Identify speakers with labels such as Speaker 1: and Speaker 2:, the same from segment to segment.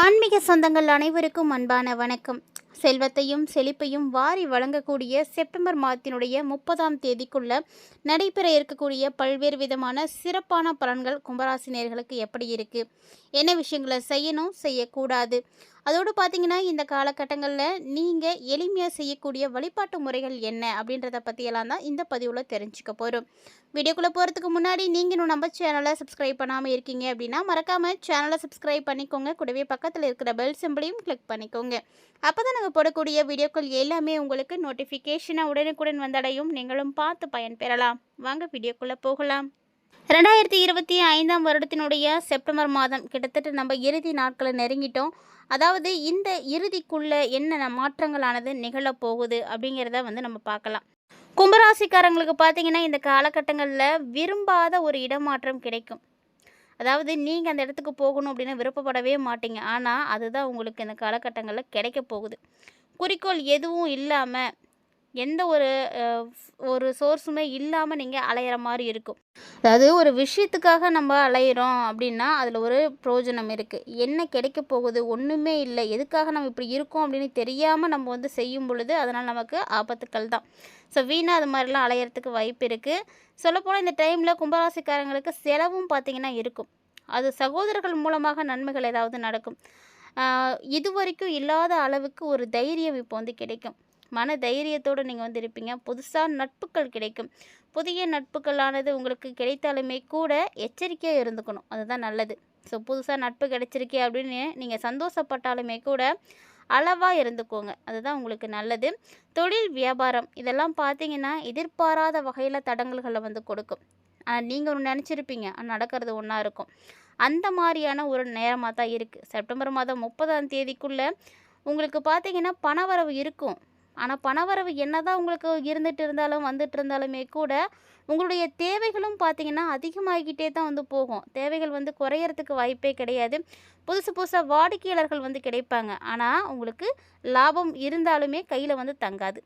Speaker 1: ஆன்மீக சொந்தங்கள் அனைவருக்கும் அன்பான வணக்கம். செல்வத்தையும் செழிப்பையும் வாரி வழங்கக்கூடிய செப்டம்பர் மாதத்தினுடைய முப்பதாம் தேதிக்குள்ள நடைபெற இருக்கக்கூடிய பல்வேறு விதமான சிறப்பான பலன்கள் கும்பராசினியர்களுக்கு எப்படி இருக்குது என்ன விஷயங்களை செய்யணும் செய்யக்கூடாது? அதோடு பார்த்தீங்கன்னா இந்த காலகட்டங்களில் நீங்கள் எளிமையாக செய்யக்கூடிய வழிபாட்டு முறைகள் என்ன? அப்படின்றத பற்றியெல்லாம் தான் இந்த பதிவில் தெரிஞ்சுக்க போகிறோம் வீடியோக்குள்ளே போகிறதுக்கு முன்னாடி நீங்கள் இன்னும் நம்ம சேனலை சப்ஸ்கிரைப் பண்ணாமல் இருக்கீங்க அப்படின்னா மறக்காமல் சேனலை சப்ஸ்கிரைப் பண்ணிக்கோங்க. கூடவே பக்கத்தில் இருக்கிற பெல் சிம்பிளையும் கிளிக் பண்ணிக்கோங்க. அப்போ தான் நாங்கள் போடக்கூடிய வீடியோக்கள் எல்லாமே உங்களுக்கு நோட்டிஃபிகேஷனாக உடனுக்குடன் வந்தடையும். நீங்களும் பார்த்து பயன்பெறலாம். வாங்க வீடியோக்குள்ளே போகலாம். ரெண்டாயிரத்தி இருபத்தி ஐந்தாம் வருடத்தினுடைய செப்டம்பர் மாதம் கிட்டத்தட்ட நம்ம இறுதி நாட்களை நெருங்கிட்டோம். அதாவது இந்த இறுதிக்குள்ளே என்னென்ன மாற்றங்களானது நிகழப்போகுது அப்படிங்கிறத வந்து நம்ம பார்க்கலாம். கும்பராசிக்காரங்களுக்கு பார்த்தீங்கன்னா இந்த காலகட்டங்களில் விரும்பாத ஒரு இடமாற்றம் கிடைக்கும். அதாவது நீங்கள் அந்த இடத்துக்கு போகணும் அப்படின்னு விருப்பப்படவே மாட்டீங்க. ஆனால் அதுதான் உங்களுக்கு இந்த காலகட்டங்களில் கிடைக்க போகுது. குறிக்கோள் எதுவும் இல்லாமல் எந்த ஒரு ஒரு சோர்ஸுமே இல்லாமல் நீங்கள் அலையிற மாதிரி இருக்கும். அதாவது ஒரு விஷயத்துக்காக நம்ம அலையிறோம் அப்படின்னா அதில் ஒரு பிரயோஜனம் இருக்குது என்ன கிடைக்க போகுது ஒன்றுமே இல்லை. எதுக்காக நம்ம இப்படி இருக்கோம் அப்படின்னு தெரியாமல் நம்ம வந்து செய்யும் பொழுது அதனால் நமக்கு ஆபத்துக்கள் தான். ஸோ வீணாக அது மாதிரிலாம் அலையிறதுக்கு வாய்ப்பு இருக்குது சொல்லப்போனால் இந்த டைமில் கும்பராசிக்காரங்களுக்கு செலவும் பார்த்திங்கன்னா இருக்கும். அது சகோதரர்கள் மூலமாக நன்மைகள் ஏதாவது நடக்கும். இது வரைக்கும் இல்லாத அளவுக்கு ஒரு தைரியம் இப்போ வந்து கிடைக்கும். மன தைரியத்தோடு நீங்கள் வந்து இருப்பீங்க புதுசாக நட்புகள் கிடைக்கும். புதிய நட்புகளானது உங்களுக்கு கிடைத்தாலுமே கூட எச்சரிக்கையாக இருந்துக்கணும். அதுதான் நல்லது. ஸோ புதுசாக நட்பு கிடைச்சிருக்கே அப்படின்னு நீங்கள் சந்தோஷப்பட்டாலுமே கூட அளவாக இருந்துக்கோங்க. அதுதான் உங்களுக்கு நல்லது. தொழில் வியாபாரம் இதெல்லாம் பார்த்தீங்கன்னா எதிர்பாராத வகையில் தடங்கல்களை வந்து கொடுக்கும். நீங்கள் ஒன்று நினச்சிருப்பீங்க. நடக்கிறது ஒன்றா இருக்கும். அந்த மாதிரியான ஒரு நேரமாக தான் இருக்குது செப்டம்பர் மாதம் முப்பதாம் தேதிக்குள்ளே உங்களுக்கு பார்த்தீங்கன்னா பணவரவு இருக்கும். ஆனால் பணவரவு என்னதான் உங்களுக்கு இருந்துகிட்டு இருந்தாலும் வந்துட்டு இருந்தாலுமே கூட உங்களுடைய தேவைகளும் பார்த்தீங்கன்னா அதிகமாகிக்கிட்டே தான் வந்து போகும். தேவைகள் வந்து குறையறதுக்கு வாய்ப்பே கிடையாது. புதுசு புதுசாக வாடிக்கையாளர்கள் வந்து கிடைப்பாங்க. ஆனால் உங்களுக்கு லாபம் இருந்தாலுமே கையில் வந்து தங்காது.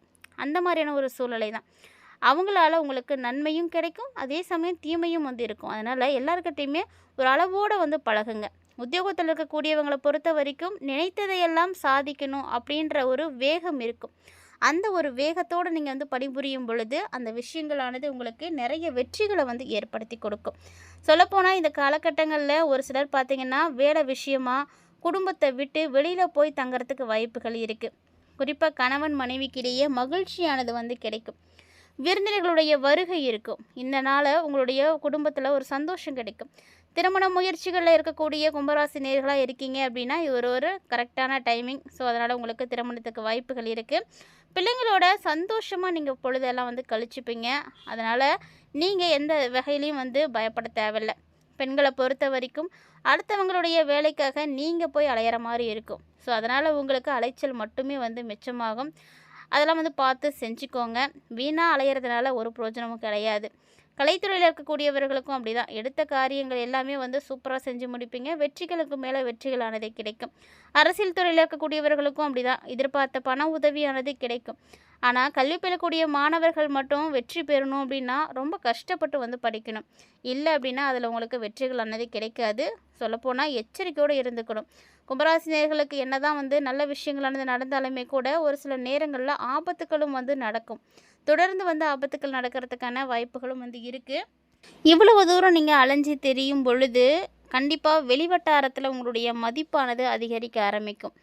Speaker 1: அந்த மாதிரியான ஒரு சூழ்நிலை தான். அவங்களால உங்களுக்கு நன்மையும் கிடைக்கும் அதே சமயம் தீமையும் வந்து இருக்கும். அதனால் எல்லாருக்கிட்டையுமே ஒரு அளவோடு வந்து பழகுங்க. உத்தியோகத்தில் இருக்கக்கூடியவங்களை பொறுத்த வரைக்கும் நினைத்ததையெல்லாம் சாதிக்கணும் அப்படின்ற ஒரு வேகம் இருக்கும். அந்த ஒரு வேகத்தோடு நீங்கள் வந்து பணிபுரியும் பொழுது அந்த விஷயங்களானது உங்களுக்கு நிறைய வெற்றிகளை வந்து ஏற்படுத்தி கொடுக்கும். சொல்லப்போனால் இந்த காலகட்டங்களில் ஒரு சிலர் பார்த்திங்கன்னா வேலை விஷயமா குடும்பத்தை விட்டு வெளியில் போய் தங்கிறதுக்கு வாய்ப்புகள் இருக்குது குறிப்பாக கணவன் மனைவிக்கிடையே மகிழ்ச்சியானது வந்து கிடைக்கும். விருந்தினர்களுடைய வருகை இருக்கும். இந்த நாளை உங்களுடைய குடும்பத்தில் ஒரு சந்தோஷம் கிடைக்கும். திருமண முயற்சிகளில் இருக்கக்கூடிய கும்பராசி நேர்களாக இருக்கீங்க அப்படின்னா இது ஒரு ஒரு கரெக்டான டைமிங். ஸோ அதனால் உங்களுக்கு திருமணத்துக்கு வாய்ப்புகள் இருக்குது பிள்ளைங்களோட சந்தோஷமாக நீங்கள் பொழுதெல்லாம் வந்து கழிச்சுப்பீங்க. அதனால் நீங்கள் எந்த வகையிலையும் வந்து பயப்பட தேவையில்லை. பெண்களை பொறுத்த வரைக்கும் அடுத்தவங்களுடைய வேலைக்காக நீங்கள் போய் அலையிற மாதிரி இருக்கும். ஸோ அதனால் உங்களுக்கு அலைச்சல் மட்டுமே வந்து மிச்சமாகும். அதெல்லாம் வந்து பார்த்து செஞ்சுக்கோங்க. வீணாக அலையிறதுனால ஒரு பிரயோஜனமும் கிடையாது. கலைத்துறையில் இருக்கக்கூடியவர்களுக்கும் அப்படி தான் எடுத்த காரியங்கள் எல்லாமே வந்து சூப்பராக செஞ்சு முடிப்பீங்க. வெற்றிகளுக்கு மேலே வெற்றிகளானது கிடைக்கும். அரசியல் துறையில் இருக்கக்கூடியவர்களுக்கும் அப்படி தான் எதிர்பார்த்த பண உதவியானது கிடைக்கும். ஆனால் கல்வி பெறக்கூடிய மாணவர்கள் மட்டும் வெற்றி பெறணும் அப்படின்னா ரொம்ப கஷ்டப்பட்டு வந்து படிக்கணும். இல்லை அப்படின்னா அதில் உங்களுக்கு வெற்றிகளானது கிடைக்காது. சொல்லப்போனால் எச்சரிக்கையோடு இருந்துக்கணும். கும்பராசினியர்களுக்கு என்னதான் வந்து நல்ல விஷயங்களானது நடந்தாலுமே கூட ஒரு சில நேரங்களில் ஆபத்துகளும் வந்து நடக்கும். தொடர்ந்து வந்து ஆபத்துக்கள் நடக்கிறதுக்கான வாய்ப்புகளும் வந்து இருக்குது இவ்வளவு தூரம் நீங்கள் அலைஞ்சு தெரியும் பொழுது கண்டிப்பாக வெளிவட்டாரத்தில் உங்களுடைய மதிப்பானது அதிகரிக்க ஆரம்பிக்கும்.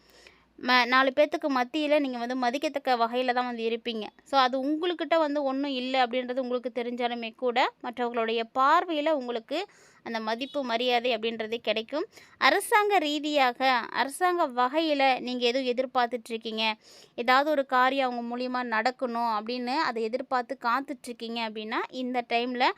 Speaker 1: ம நாலு பேர்த்துக்கு மத்தியில் நீங்கள் வந்து மதிக்கத்தக்க வகையில் தான் வந்து இருப்பீங்க. ஸோ அது உங்களுக்கிட்ட வந்து ஒன்றும் இல்லை அப்படின்றது உங்களுக்கு தெரிஞ்சாலுமே கூட மற்றவர்களுடைய பார்வையில் உங்களுக்கு அந்த மதிப்பு மரியாதை அப்படின்றது கிடைக்கும். அரசாங்க ரீதியாக அரசாங்க வகையில் நீங்கள் எதுவும் எதிர்பார்த்துட்ருக்கீங்க? ஏதாவது ஒரு காரியம் அவங்க மூலியமாக நடக்கணும் அப்படின்னு அதை எதிர்பார்த்து காத்துட்ருக்கீங்க அப்படின்னா இந்த டைமில்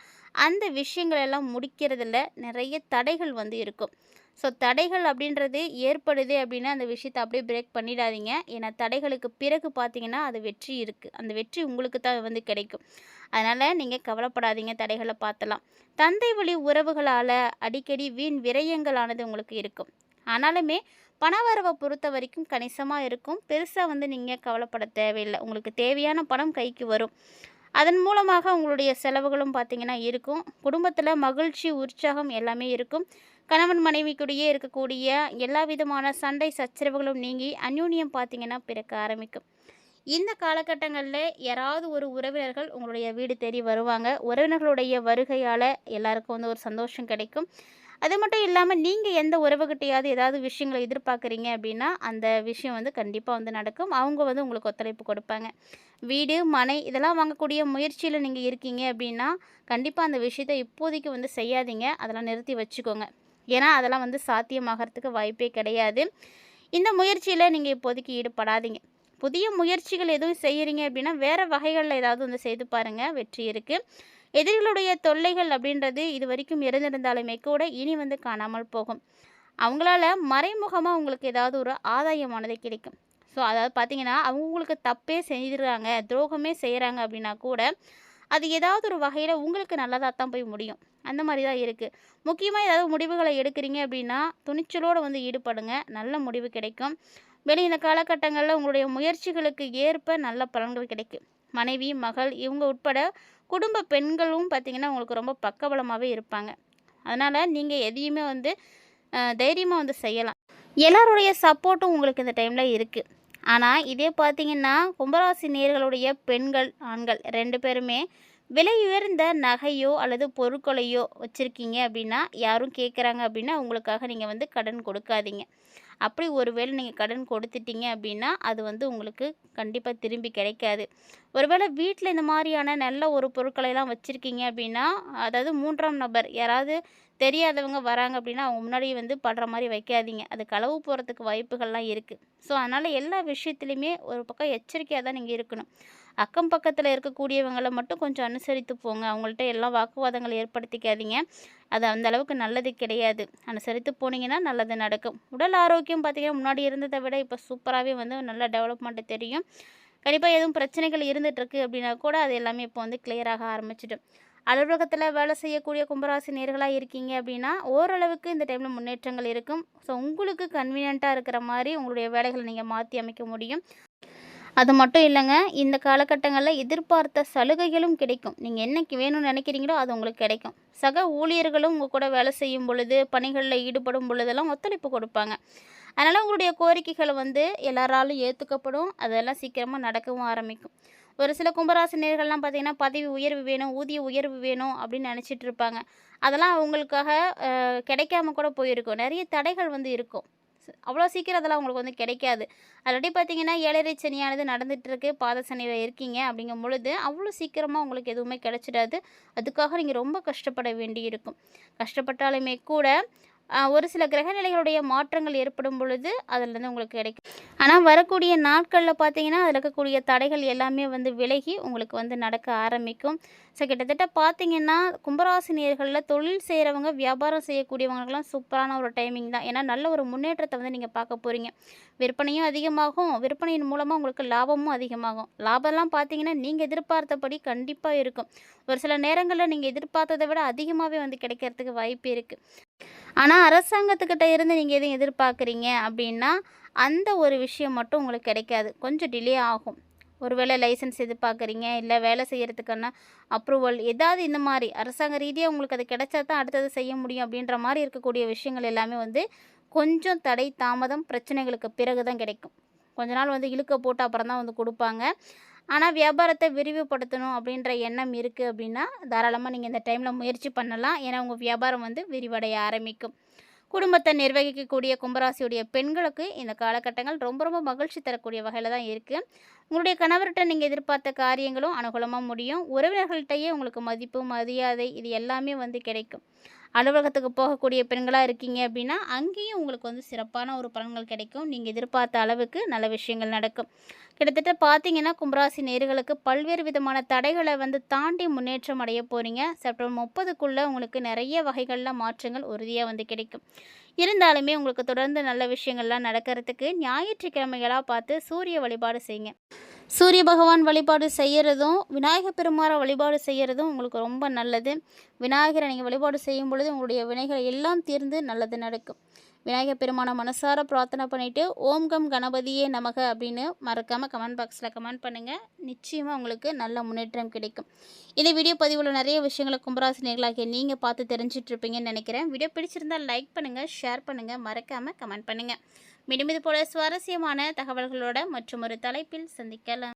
Speaker 1: அந்த விஷயங்களெல்லாம் முடிக்கிறதுல நிறைய தடைகள் வந்து இருக்கும். ஸோ தடைகள் அப்படின்றது ஏற்படுது அப்படின்னா அந்த விஷயத்தை அப்படியே பிரேக் பண்ணிடாதீங்க. ஏன்னா தடைகளுக்கு பிறகு பார்த்தீங்கன்னா அது வெற்றி இருக்குது அந்த வெற்றி உங்களுக்கு தான் வந்து கிடைக்கும். அதனால் நீங்கள் கவலைப்படாதீங்க தடைகளை பார்த்தலாம். தந்தை வழி உறவுகளால் அடிக்கடி வீண் விரயங்களானது உங்களுக்கு இருக்கும். ஆனாலுமே பணவரவை பொறுத்த வரைக்கும் கணிசமாக இருக்கும். பெருசாக வந்து நீங்கள் கவலைப்பட தேவையில்லை. உங்களுக்கு தேவையான பணம் கைக்கு வரும். அதன் மூலமாக உங்களுடைய செலவுகளும் பார்த்தீங்கன்னா இருக்கும். குடும்பத்தில் மகிழ்ச்சி உற்சாகம் எல்லாமே இருக்கும். கணவன் மனைவிக்குடியே இருக்கக்கூடிய எல்லா விதமான சண்டை சச்சரவுகளும் நீங்கி அந்யூன்யம் பார்த்தீங்கன்னா பிறக்க ஆரம்பிக்கும். இந்த காலகட்டங்களில் யாராவது ஒரு உறவினர்கள் உங்களுடைய வீடு தேடி வருவாங்க. உறவினர்களுடைய வருகையால் எல்லாருக்கும் வந்து ஒரு சந்தோஷம் கிடைக்கும். அது மட்டும் இல்லாமல் நீங்கள் எந்த உறவுகிட்டையாவது ஏதாவது விஷயங்களை எதிர்பார்க்குறீங்க அப்படின்னா அந்த விஷயம் வந்து கண்டிப்பாக வந்து நடக்கும். அவங்க வந்து உங்களுக்கு ஒத்துழைப்பு கொடுப்பாங்க. வீடு மனை இதெல்லாம் வாங்கக்கூடிய முயற்சியில் நீங்கள் இருக்கீங்க அப்படின்னா கண்டிப்பாக அந்த விஷயத்தை இப்போதைக்கு வந்து செய்யாதீங்க. அதெல்லாம் நிறுத்தி வச்சுக்கோங்க. ஏன்னா அதெல்லாம் வந்து சாத்தியமாகறதுக்கு வாய்ப்பே கிடையாது. இந்த முயற்சியில் நீங்கள் இப்போதைக்கு ஈடுபடாதீங்க. புதிய முயற்சிகள் எதுவும் செய்கிறீங்க அப்படின்னா வேறு வகைகளில் ஏதாவது வந்து செய்து பாருங்கள் வெற்றி இருக்குது எதிரிகளுடைய தொல்லைகள் அப்படின்றது இது வரைக்கும் இருந்திருந்தாலுமே கூட இனி வந்து காணாமல் போகும். அவங்களால மறைமுகமாக உங்களுக்கு ஏதாவது ஒரு ஆதாயமானது கிடைக்கும். ஸோ அதாவது பார்த்தீங்கன்னா அவங்க உங்களுக்கு தப்பே செய்திருக்காங்க துரோகமே செய்கிறாங்க அப்படின்னா கூட அது ஏதாவது ஒரு வகையில் உங்களுக்கு நல்லதாக தான் போய் முடியும். அந்த மாதிரி தான் இருக்குது முக்கியமாக ஏதாவது முடிவுகளை எடுக்கிறீங்க அப்படின்னா துணிச்சலோடு வந்து ஈடுபடுங்க. நல்ல முடிவு கிடைக்கும். வெளி இந்த காலகட்டங்களில் உங்களுடைய முயற்சிகளுக்கு ஏற்ப நல்ல பலன்கள் கிடைக்கும். மனைவி மகள் இவங்க உட்பட குடும்ப பெண்களும் பார்த்திங்கன்னா உங்களுக்கு ரொம்ப பக்கபலமாகவே இருப்பாங்க. அதனால் நீங்கள் எதையுமே வந்து தைரியமாக வந்து செய்யலாம். எல்லாருடைய சப்போர்ட்டும் உங்களுக்கு இந்த டைமில் இருக்குது ஆனால் இதே பார்த்திங்கன்னா கும்பராசி நேர்களுடைய பெண்கள் ஆண்கள் ரெண்டு பேருமே விலையுயர்ந்த நகையோ அல்லது பொருட்களையோ வச்சுருக்கீங்க அப்படின்னா யாரும் கேட்குறாங்க அப்படின்னா உங்களுக்காக நீங்கள் வந்து கடன் கொடுக்காதீங்க. அப்படி ஒருவேளை நீங்கள் கடன் கொடுத்துட்டீங்க அப்படின்னா அது வந்து உங்களுக்கு கண்டிப்பாக திரும்பி கிடைக்காது. ஒருவேளை வீட்டில் இந்த மாதிரியான நல்ல ஒரு பொருட்களையெல்லாம் வச்சுருக்கீங்க அப்படின்னா அதாவது மூன்றாம் நபர் யாராவது தெரியாதவங்க வராங்க அப்படின்னா அவங்க முன்னாடி வந்து படுற மாதிரி வைக்காதீங்க. அது களவு போகிறதுக்கு வாய்ப்புகள்லாம் இருக்குது ஸோ அதனால் எல்லா விஷயத்துலையுமே ஒரு பக்கம் எச்சரிக்கையாக தான் நீங்கள் இருக்கணும். அக்கம் பக்கத்தில் இருக்கக்கூடியவங்களை மட்டும் கொஞ்சம் அனுசரித்து போங்க. அவங்கள்ட்ட எல்லாம் வாக்குவாதங்களை ஏற்படுத்திக்காதீங்க. அது அந்த அளவுக்கு நல்லது கிடையாது. அனுசரித்து போனீங்கன்னா நல்லது நடக்கும். உடல் ஆரோக்கியம் பார்த்திங்கன்னா முன்னாடி இருந்ததை விட இப்போ சூப்பராகவே வந்து நல்ல டெவலப்மெண்ட்டு தெரியும். கண்டிப்பாக எதுவும் பிரச்சனைகள் இருந்துகிட்ருக்கு அப்படின்னா கூட அது எல்லாமே இப்போ வந்து கிளியராக ஆரம்பிச்சிடும். அலுவலகத்தில் வேலை செய்யக்கூடிய கும்பராசி நேர்களாக இருக்கீங்க அப்படின்னா ஓரளவுக்கு இந்த டைமில் முன்னேற்றங்கள் இருக்கும். ஸோ உங்களுக்கு கன்வீனியண்ட்டாக இருக்கிற மாதிரி உங்களுடைய வேலைகளை நீங்கள் மாற்றி அமைக்க முடியும். அது மட்டும் இல்லைங்க இந்த காலகட்டங்களில் எதிர்பார்த்த சலுகைகளும் கிடைக்கும். நீங்கள் என்னைக்கு வேணும்னு நினைக்கிறீங்களோ அது உங்களுக்கு கிடைக்கும். சக ஊழியர்களும் உங்கள் கூட வேலை செய்யும் பொழுது பணிகளில் ஈடுபடும் பொழுதெல்லாம் ஒத்துழைப்பு கொடுப்பாங்க. அதனால் உங்களுடைய கோரிக்கைகளை வந்து எல்லாராலும் ஏற்றுக்கப்படும் அதெல்லாம் சீக்கிரமாக நடக்கவும் ஆரம்பிக்கும். ஒரு சில கும்பராசினியர்கள்லாம் பார்த்திங்கன்னா பதவி உயர்வு வேணும் ஊதிய உயர்வு வேணும் அப்படின்னு நினச்சிட்டு இருப்பாங்க. அதெல்லாம் அவங்களுக்காக கிடைக்காம கூட போயிருக்கும். நிறைய தடைகள் வந்து இருக்கும். அவ்வளோ சீக்கிரம் அதெல்லாம் உங்களுக்கு வந்து கிடைக்காது. ஆல்ரெடி பார்த்தீங்கன்னா ஏழரை சனியானது நடந்துகிட்ருக்கு பாத சனியில் இருக்கீங்க அப்படிங்கும் பொழுது அவ்வளோ சீக்கிரமாக உங்களுக்கு எதுவுமே கிடைச்சிடாது. அதுக்காக நீங்கள் ரொம்ப கஷ்டப்பட வேண்டி இருக்கும் கஷ்டப்பட்டாலுமே கூட ஒரு சில கிரகநிலைகளுடைய மாற்றங்கள் ஏற்படும் பொழுது அதிலேருந்து உங்களுக்கு கிடைக்கும். ஆனால் வரக்கூடிய நாட்களில் பார்த்தீங்கன்னா அதில் இருக்கக்கூடிய தடைகள் எல்லாமே வந்து விலகி உங்களுக்கு வந்து நடக்க ஆரம்பிக்கும். ஸோ கிட்டத்தட்ட பார்த்தீங்கன்னா கும்பராசினியர்களில் தொழில் செய்கிறவங்க வியாபாரம் செய்யக்கூடியவங்களுக்கெல்லாம் சூப்பரான ஒரு டைமிங் தான். ஏன்னா நல்ல ஒரு முன்னேற்றத்தை வந்து நீங்கள் பார்க்க போகிறீங்க விற்பனையும் அதிகமாகும். விற்பனையின் மூலமாக உங்களுக்கு லாபமும் அதிகமாகும். லாபம்லாம் பார்த்தீங்கன்னா நீங்கள் எதிர்பார்த்தபடி கண்டிப்பாக இருக்கும். ஒரு சில நேரங்களில் நீங்கள் எதிர்பார்த்ததை விட அதிகமாகவே வந்து கிடைக்கிறதுக்கு வாய்ப்பு இருக்குது ஆனால் அரசாங்கத்துக்கிட்ட இருந்து நீங்கள் எதுவும் எதிர்பார்க்குறீங்க அப்படின்னா அந்த ஒரு விஷயம் மட்டும் உங்களுக்கு கிடைக்காது. கொஞ்சம் டிலே ஆகும். ஒருவேளை லைசன்ஸ் எதிர்பார்க்குறீங்க இல்லை வேலை செய்கிறதுக்கான அப்ரூவல் ஏதாவது இந்த மாதிரி அரசாங்க ரீதியாக உங்களுக்கு அது கிடைச்சா தான் அடுத்தது செய்ய முடியும் அப்படின்ற மாதிரி இருக்கக்கூடிய விஷயங்கள் எல்லாமே வந்து கொஞ்சம் தடை தாமதம் பிரச்சனைகளுக்கு பிறகு தான் கிடைக்கும். கொஞ்ச நாள் வந்து இழுக்க போட்டு அப்புறம் தான் வந்து கொடுப்பாங்க. ஆனால் வியாபாரத்தை விரிவுபடுத்தணும் அப்படின்ற எண்ணம் இருக்குது அப்படின்னா தாராளமாக நீங்கள் இந்த டைமில் முயற்சி பண்ணலாம். ஏன்னா உங்கள் வியாபாரம் வந்து விரிவடைய ஆரம்பிக்கும். குடும்பத்தை நிர்வகிக்கக்கூடிய கும்பராசியுடைய பெண்களுக்கு இந்த காலகட்டங்கள் ரொம்ப ரொம்ப மகிழ்ச்சி தரக்கூடிய வகையில் தான் இருக்குது உங்களுடைய கணவர்கிட்ட நீங்கள் எதிர்பார்த்த காரியங்களும் அனுகூலமாக முடியும். உறவினர்கள்ட்டையே உங்களுக்கு மதிப்பு மரியாதை இது எல்லாமே வந்து கிடைக்கும். அலுவலகத்துக்கு போகக்கூடிய பெண்களாக இருக்கீங்க அப்படின்னா அங்கேயும் உங்களுக்கு வந்து சிறப்பான ஒரு பலன்கள் கிடைக்கும். நீங்கள் எதிர்பார்த்த அளவுக்கு நல்ல விஷயங்கள் நடக்கும். கிட்டத்தட்ட பார்த்தீங்கன்னா கும்பராசி நேர்களுக்கு பல்வேறு விதமான தடைகளை வந்து தாண்டி முன்னேற்றம் அடைய போகிறீங்க செப்டம்பர் முப்பதுக்குள்ளே உங்களுக்கு நிறைய வகைகளில் மாற்றங்கள் உறுதியாக வந்து கிடைக்கும். இருந்தாலுமே உங்களுக்கு தொடர்ந்து நல்ல விஷயங்கள்லாம் நடக்கிறதுக்கு ஞாயிற்றுக்கிழமைகளாக பார்த்து சூரிய வழிபாடு செய்யுங்க. சூரிய பகவான் வழிபாடு செய்கிறதும் விநாயகர் பெருமாரை வழிபாடு செய்கிறதும் உங்களுக்கு ரொம்ப நல்லது. விநாயகரை நீங்கள் வழிபாடு செய்யும் பொழுது உங்களுடைய வினைகள் எல்லாம் தீர்ந்து நல்லது நடக்கும். விநாயகர் பெருமானை மனசார பிரார்த்தனை பண்ணிவிட்டு ஓம் கம் கணபதியே நமக அப்படின்னு மறக்காமல் கமெண்ட் பாக்ஸில் கமெண்ட் பண்ணுங்கள் நிச்சயமாக உங்களுக்கு நல்ல முன்னேற்றம் கிடைக்கும். இந்த வீடியோ பதிவில் நிறைய விஷயங்களை கும்பராசினியர்களாகிய நீங்கள் பார்த்து தெரிஞ்சிட்ருப்பீங்கன்னு நினைக்கிறேன். வீடியோ பிடிச்சிருந்தால் லைக் பண்ணுங்கள் ஷேர் பண்ணுங்கள் மறக்காமல் கமெண்ட் பண்ணுங்கள் மீண்டும் இது போல சுவாரஸ்யமான தகவல்களோட மற்றும் ஒரு தலைப்பில் சந்திக்கலாம்.